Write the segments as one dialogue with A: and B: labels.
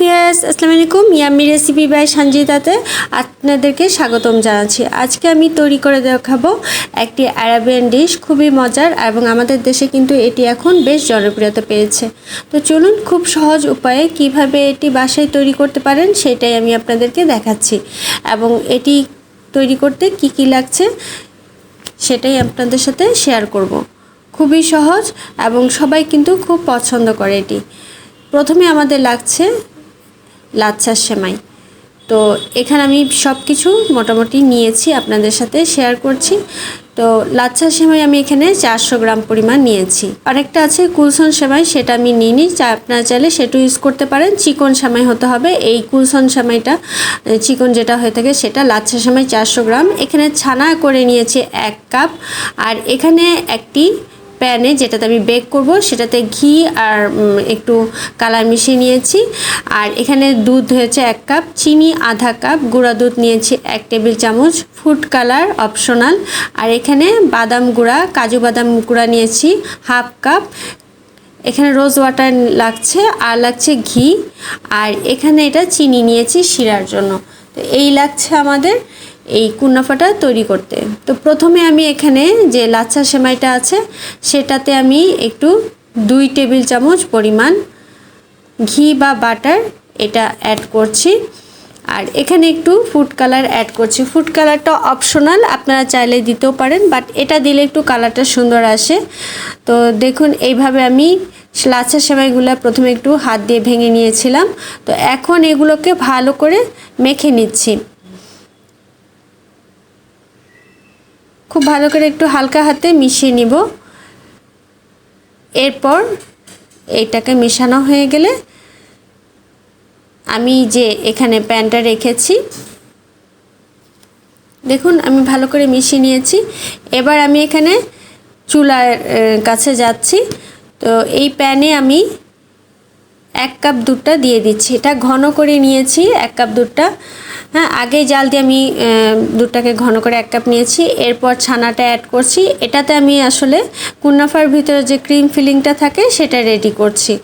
A: Viewers আসসালামু আলাইকুম। Yummy recipe by সঞ্জিতাতে আপনাদেরকে স্বাগতম জানাচ্ছি। আজকে আমি তৈরি করে দেখাবো একটি আরাবিয়ান ডিশ, খুবই মজার এবং আমাদের দেশে কিন্তু এটি এখন বেশ জনপ্রিয়তা পেয়েছে। তো চলুন খুব সহজ উপায়ে কীভাবে এটি বাসায় তৈরি করতে পারেন সেটাই আমি আপনাদেরকে দেখাচ্ছি। এবং এটি তৈরি করতে কি কি লাগছে সেটাই আপনাদের সাথে শেয়ার করব। খুবই সহজ এবং সবাই কিন্তু খুব পছন্দ করে এটি। প্রথমে আমাদের লাগছে লাচ্ছার সেমাই। তো এখানে আমি সব কিছু মোটামুটি নিয়েছি, আপনাদের সাথে শেয়ার করছি। তো লাচ্ছার সেমাই আমি এখানে চারশো গ্রাম পরিমাণ নিয়েছি। আরেকটা আছে কুলসন সেমাই, সেটা আমি নিইনি। চা, আপনারা চাইলে সেটা ইউজ করতে পারেন। চিকন সেমাই হতে হবে। এই কুলসন সেমাইটা চিকন যেটা হয়ে থাকে সেটা লাচ্ছা সেমাই চারশো গ্রাম। এখানে ছানা করে নিয়েছি এক কাপ। আর এখানে একটি প্যানে যেটাতে আমি বেক করব, সেটাতে ঘি আর একটু কালার মিশিয়ে নিয়েছি। আর এখানে দুধ হয়েছে এক কাপ, চিনি আধা কাপ, গুঁড়া দুধ নিয়েছি এক টেবিল চামচ, ফুড কালার অপশনাল। আর এখানে বাদাম গুঁড়া, কাজু বাদাম গুঁড়া নিয়েছি হাফ কাপ। এখানে রোজ ওয়াটার লাগছে, আর লাগছে ঘি। আর এখানে এটা চিনি নিয়েছি শিরার জন্য। এই লাগছে আমাদের এই কুন্নাফাটা তৈরি করতে। তো প্রথমে আমি এখানে যে লাচ্ছা সেমাইটা আছে, সেটাতে আমি একটু দুই টেবিল চামচ পরিমাণ ঘি বা বাটার এটা অ্যাড করছি। আর এখানে একটু ফুড কালার অ্যাড করছি। ফুড কালারটা অপশনাল আপনারা চাইলে দিতেও পারেন বাট এটা দিলে একটু কালারটা সুন্দর আসে। তো দেখুন, এইভাবে আমি লাচ্ছা সেমাইগুলো প্রথমে একটু হাত দিয়ে ভেঙে নিয়েছিলাম। তো এখন এগুলোকে ভালো করে মেখে নিচ্ছি। খুব ভালো করে একটু হালকা হাতে মিশিয়ে নিব। এরপর এইটাকে মেশানো হয়ে গেলে আমি যে এখানে প্যানটা রেখেছি, দেখুন আমি ভালো করে মিশিয়ে নিয়েছি। এবার আমি এখানে চুলার কাছে যাচ্ছি। তো এই প্যানে আমি এক কাপ দুধটা দিয়ে দিচ্ছি। এটা ঘন করে নিয়েছি, এক কাপ দুধটা। হ্যাঁ আগে জাল দিয়ে আমি দুধটাকে ঘন করে এক কাপ নিয়েছি। এরপর ছানাটা অ্যাড করছি। এটাতে আমি আসলে কুন্নাফার ভিতরে যে ক্রিম ফিলিংটা থাকে, সেটা রেডি করছি।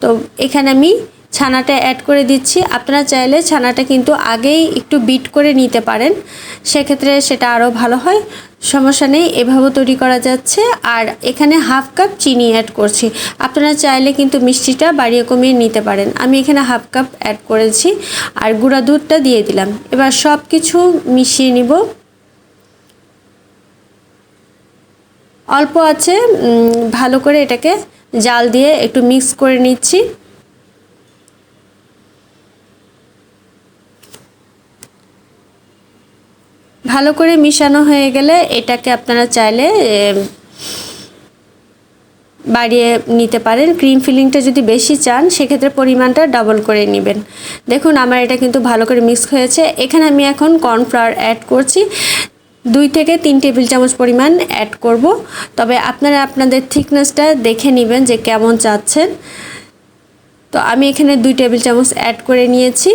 A: তো এখানে আমি ছানাটা অ্যাড করে দিচ্ছি। আপনারা চাইলে ছানাটা কিন্তু আগেই একটু বিট করে নিতে পারেন। সেক্ষেত্রে সেটা আরও ভালো হয়। সমস্যা নেই এভাবেও তৈরি করা যাচ্ছে। আর এখানে হাফ কাপ চিনি অ্যাড করছি। আপনারা চাইলে কিন্তু মিষ্টিটা বাড়িয়ে কমিয়ে নিতে পারেন। আমি এখানে হাফ কাপ অ্যাড করেছি। আর গুঁড়া দুধটা দিয়ে দিলাম। এবার সব কিছু মিশিয়ে নিব। অল্প আছে ভালো করে এটাকে জাল দিয়ে একটু মিক্স করে নিচ্ছি। ভালো করে মিশানো হয়ে গেলে এটাকে আপনারা চাইলে বাড়িয়ে নিতে পারেন। ক্রিম ফিলিংটা যদি বেশি চান, সেক্ষেত্রে পরিমাণটা ডাবল করে নেবেন। দেখুন, আমার এটা কিন্তু ভালো করে মিক্স হয়েছে। এখানে আমি এখন কর্নফ্লাওয়ার অ্যাড করছি। দুই থেকে তিন টেবিল চামচ পরিমাণ অ্যাড করব। তবে আপনারা আপনাদের থিকনেসটা দেখে নেবেন যে কেমন চাচ্ছেন। তো আমি এখানে দুই টেবিল চামচ অ্যাড করে নিয়েছি।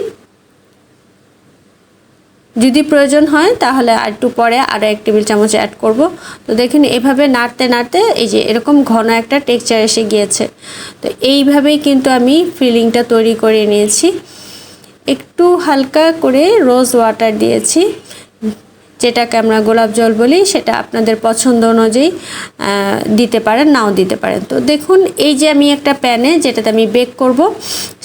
A: যদি প্রয়োজন হয়, তাহলে আর একটু পরে আরও এক টেবিল চামচ অ্যাড করব। তো দেখুন, এভাবে নাড়তে নাড়তে এই যে এরকম ঘন একটা টেক্সচার এসে গিয়েছে। তো এইভাবেই কিন্তু আমি ফিলিংটা তৈরি করে নিয়েছি। একটু হালকা করে রোজ ওয়াটার দিয়েছি। যেটাকে আমরা গোলাপ জল বলি, সেটা আপনাদের পছন্দ অনুযায়ী দিতে পারেন, নাও দিতে পারেন। তো দেখুন, এই যে আমি একটা প্যানে যেটাতে আমি বেক করব,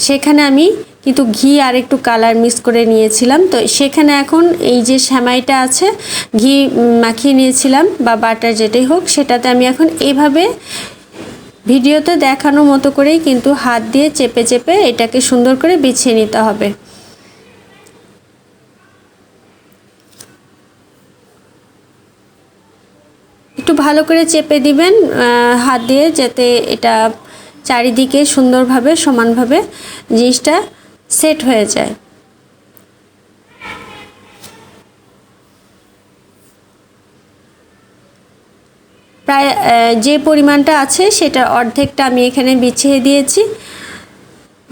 A: সেখানে আমি কিন্তু ঘি আর একটু কালার মিক্স করে নিয়েছিলাম। তো সেখানে এখন এই যে শ্যামাইটা আছে, ঘি মাখিয়ে নিয়েছিলাম বা বাটার যেটাই হোক, সেটাতে আমি এখন এইভাবে ভিডিওতে দেখানো মতো করেই কিন্তু হাত দিয়ে চেপে চেপে এটাকে সুন্দর করে বিছিয়ে নিতে হবে। একটু ভালো করে চেপে দিবেন হাত দিয়ে যাতে এটা চারিদিকে সুন্দরভাবে সমানভাবে জিনিসটা সেট হয়ে যায়। প্রায় যে পরিমাণটা আছে সেটা অর্ধেকটা আমি এখানে বিছিয়ে দিয়েছি।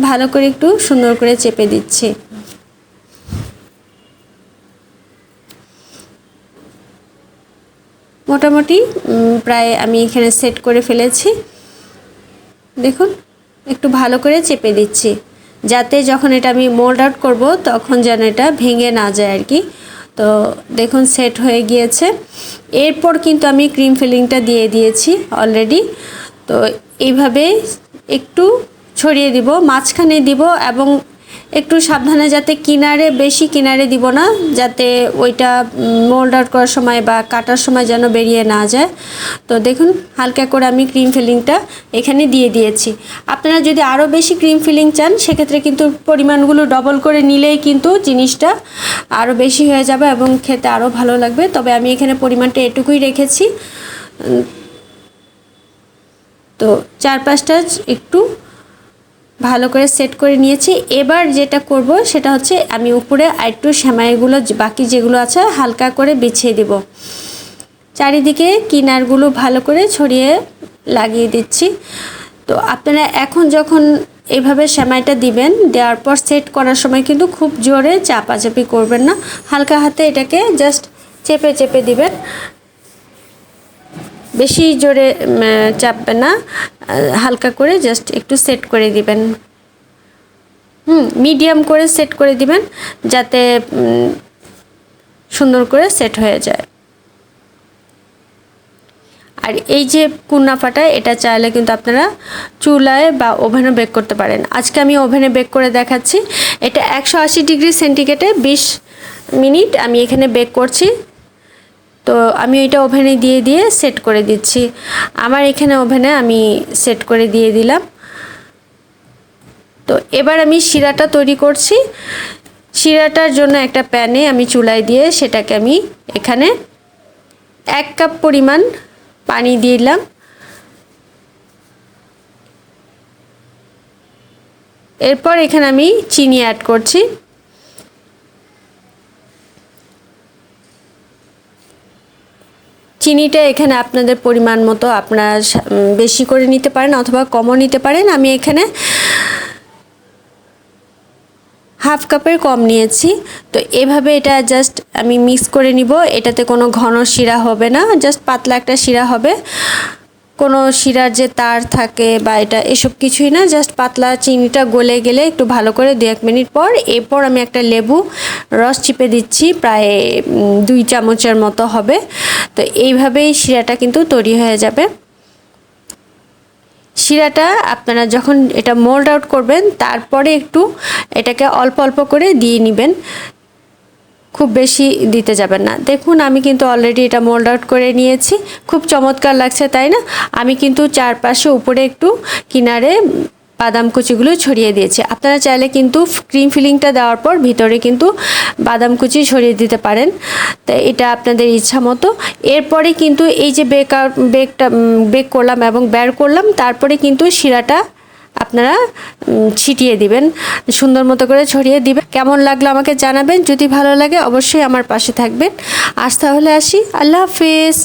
A: ভালো করে একটু সুন্দর করে চেপে দিচ্ছি। মোটামুটি প্রায় আমি এখানে সেট করে ফেলেছি। দেখুন, একটু ভালো করে চেপে দিচ্ছি। যাতে যখন এটা আমি মোল্ড আউট করব, তখন যেন এটা ভেঙে না যায় আর কি। তো দেখুন সেট হয়ে গিয়েছে। এরপর কিন্তু আমি ক্রিম ফিলিংটা দিয়ে দিয়েছি অলরেডি তো এইভাবে একটু ছড়িয়ে দিব, মাঝখানে দিব এবং একটু সাবধানে যাতে কিনারে, বেশি কিনারে দিব না, যাতে ওইটা মোল্ড আউট করার সময় বা কাটার সময় যেন বেরিয়ে না যায়। তো দেখুন, হালকা করে আমি ক্রিম ফিলিংটা এখানে দিয়ে দিয়েছি। আপনারা যদি আরও বেশি ক্রিম ফিলিং চান, সেক্ষেত্রে কিন্তু পরিমাণগুলো ডবল করে নিলেই কিন্তু জিনিসটা আরও বেশি হয়ে যাবে এবং খেতে আরও ভালো লাগবে। তবে আমি এখানে পরিমাণটা এটুকুই রেখেছি। তো চার পাঁচটা একটু ভালো করে সেট করে নিয়েছি। এবার যেটা করব সেটা হচ্ছে আমি উপরে আরেকটু সেমাইগুলো বাকি যেগুলো আছে হালকা করে বিছিয়ে দেব। চারিদিকে কিনারগুলো ভালো করে ছড়িয়ে লাগিয়ে দিচ্ছি। তো আপনারা এখন যখন এভাবে সেমাইটা দিবেন, দেওয়ার পর সেট করার সময় কিন্তু খুব জোরে চাপাচাপি করবেন না। হালকা হাতে এটাকে জাস্ট চেপে চেপে দিবেন। বেশি জোরে চাপবে না। হালকা করে জাস্ট একটু সেট করে দিবেন। হুম মিডিয়াম করে সেট করে দিবেন যাতে সুন্দর করে সেট হয়ে যায়। আর এই যে কুন্নাফাটা এটা চাইলে কিন্তু আপনারা চুলায় বা ওভেনে বেক করতে পারেন। আজকে আমি ওভেনে বেক করে দেখাচ্ছি। এটা একশো আশি ডিগ্রি সেন্টিগ্রেডে বিশ মিনিট আমি এখানে বেক করছি। তো আমি এটা ওভেনে দিয়ে দিয়ে সেট করে দিচ্ছি। আমার এখানে ওভেনে আমি সেট করে দিয়ে দিলাম। তো এবার আমি শিরাটা তৈরি করছি। শিরাটার জন্য একটা প্যানে আমি চুলায় দিয়ে সেটাকে আমি এখানে এক কাপ পরিমাণ পানি দিলাম। এরপর এখানে আমি চিনি অ্যাড করছি। চিনিটা এখানে আপনাদের পরিমাণ মতো আপনারা বেশি করে নিতে পারেন অথবা কমও নিতে পারেন। আমি এখানে হাফ কাপের কম নিয়েছি। তো এভাবে এটা জাস্ট আমি মিক্স করে নিব। এটাতে কোনো ঘন শিরা হবে না। জাস্ট পাতলা একটা শিরা হবে। কোনো শিরার যে তার থাকে বা এটা এসব কিছুই না। জাস্ট পাতলা চিনিটা গলে গেলে একটু ভালো করে দু এক মিনিট পর এরপর আমি একটা লেবু রস চিপে দিচ্ছি। প্রায় দুই চামচের মতো হবে। তো এইভাবেই শিরাটা কিন্তু তৈরি হয়ে যাবে। শিরাটা আপনারা যখন এটা মোল্ড আউট করবেন, তারপরে একটু এটাকে অল্প অল্প করে দিয়ে নেবেন। খুব বেশি দিতে যাবেন না। দেখুন, আমি কিন্তু অলরেডি এটা মোল্ড আউট করে নিয়েছি। খুব চমৎকার লাগছে, তাই না? আমি কিন্তু চারপাশে উপরে একটু কিনারে বাদাম কুচিগুলো ছড়িয়ে দিয়েছি। আপনারা চাইলে কিন্তু ক্রিম ফিলিংটা দেওয়ার পর ভিতরে কিন্তু বাদাম কুচি ছড়িয়ে দিতে পারেন। তো এটা আপনাদের ইচ্ছা মতো। এরপরে কিন্তু এই যে বেকার বেকটা বেক করলাম এবং বের করলাম, তারপরে কিন্তু শিরাটা আপনারা ছিটিয়ে দিবেন। সুন্দর মতো করে ছড়িয়ে দিবেন। কেমন লাগল আমাকে জানাবেন। যদি ভালো লাগে অবশ্যই আমার পাশে থাকবেন। আজ তাহলে আসি। আল্লাহ হাফিজ।